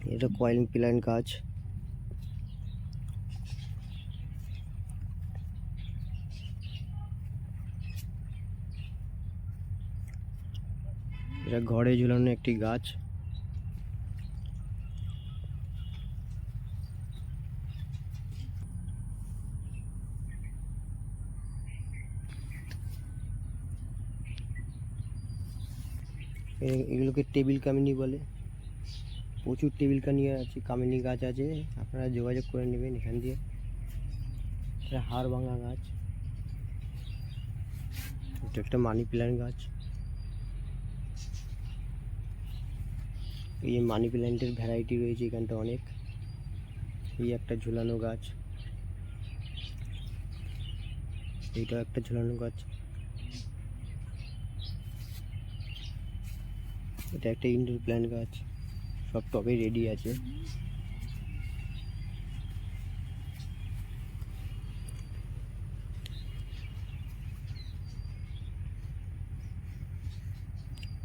এটা coiling plan গাছ এটা ঘরে ঝুলানো একটি গাছ এ- এগুলোকে টেবিল কামিনী বলে প্রচুর টেবিল কামিনী আছে, কামিনী গাছ আছে, আপনারা যোগাযোগ করে নেবেন এখান দিয়ে। এটা হাড় ভাঙা গাছ। এটা একটা মানি প্ল্যান্ট গাছ। এই মানি প্ল্যান্টের ভ্যারাইটি রয়েছে এখানটা অনেক। এই একটা ঝুলানো গাছ। এইটাও একটা ঝুলানো গাছ। এটা একটা ইনডোর প্ল্যান্ট গাছ। সব টবে রেডি আছে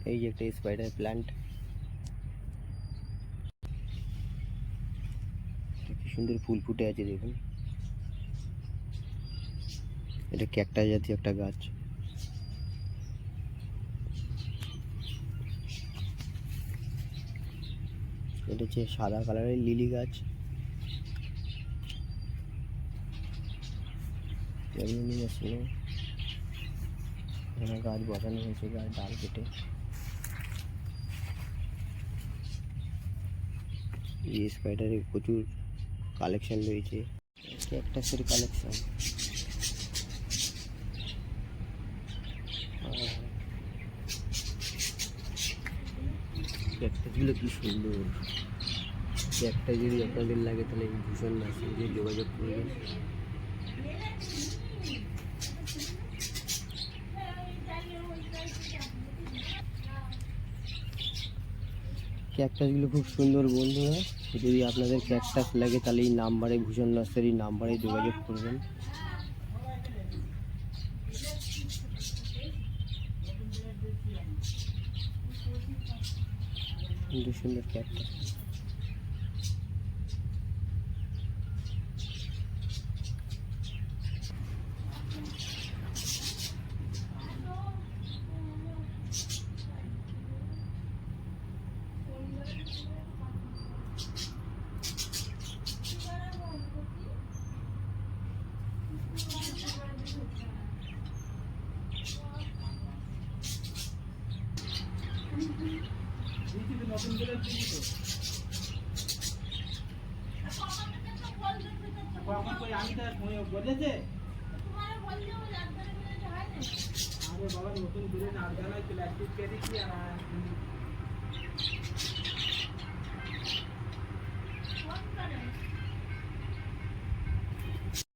এই যে একটা স্পাইডার প্ল্যান্ট কি সুন্দর ফুল ফুটে আছে দেখুন এটা ক্যাকটাস জাতীয় একটা গাছ এটা হচ্ছে সাদা কালারের লিলি গাছ। এখানে গাছ বসানো হয়েছে, গাছ ডাল কেটে। এই স্পাইডারের প্রচুর কালেকশন রয়েছে। ক্যাকটাসের কালেকশন ক্যাকটাসগুলো কি সুন্দর। একটা যদি আপনাদের লাগে তাহলে ভীষণ নার্সিং দিয়ে যোগাযোগ করবেন। ক্যাকটাসগুলো খুব সুন্দর বন্ধুরা। যদি আপনাদের ক্যাকটাস লাগে তাহলে এই নাম্বারে ভূষণ নার্সারি নাম্বারে যোগাযোগ করবেন। সুন্দর সুন্দর ক্যাকটাস বলেছে আরে বাবা নতুন করে নাচ গানা প্লাস্টিক কেটে কি আর?